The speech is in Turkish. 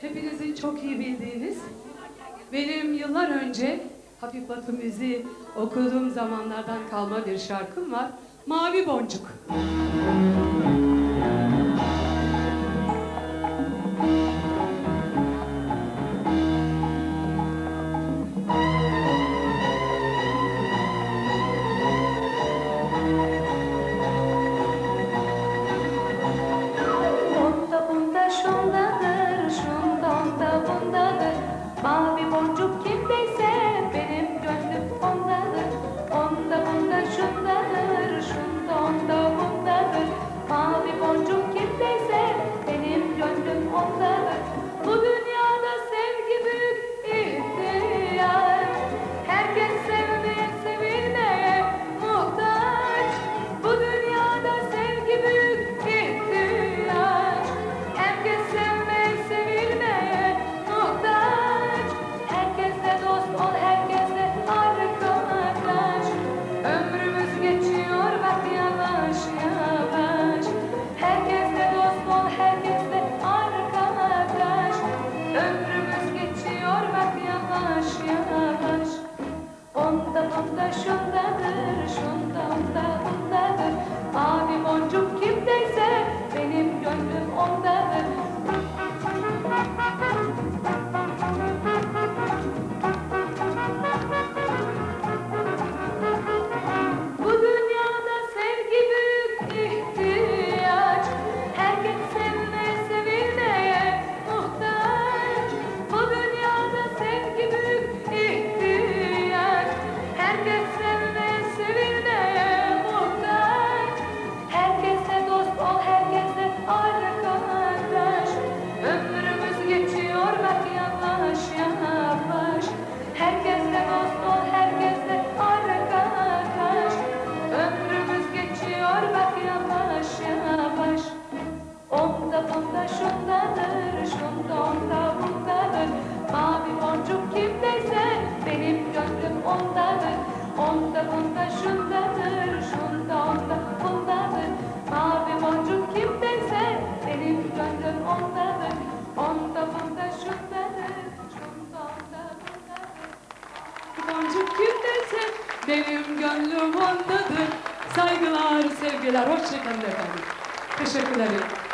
Hepinizin çok iyi bildiğiniz, benim yıllar önce hafif batı müziği okuduğum zamanlardan kalma bir şarkım var. Mavi Boncuk. Telefonda şundadır, şundonda bundadır. Mavi boncuk kimdeyse benim gönlüm ondadır. Onda bunda şundadır, şundonda bundadır. Mavi boncuk kimdeyse benim gönlüm ondadır. Onda bunda şundadır, şundonda bundadır. Boncuk kimdeyse benim gönlüm ondadır. Saygılar, sevgiler, hoşçakalın efendim. Teşekkür ederim.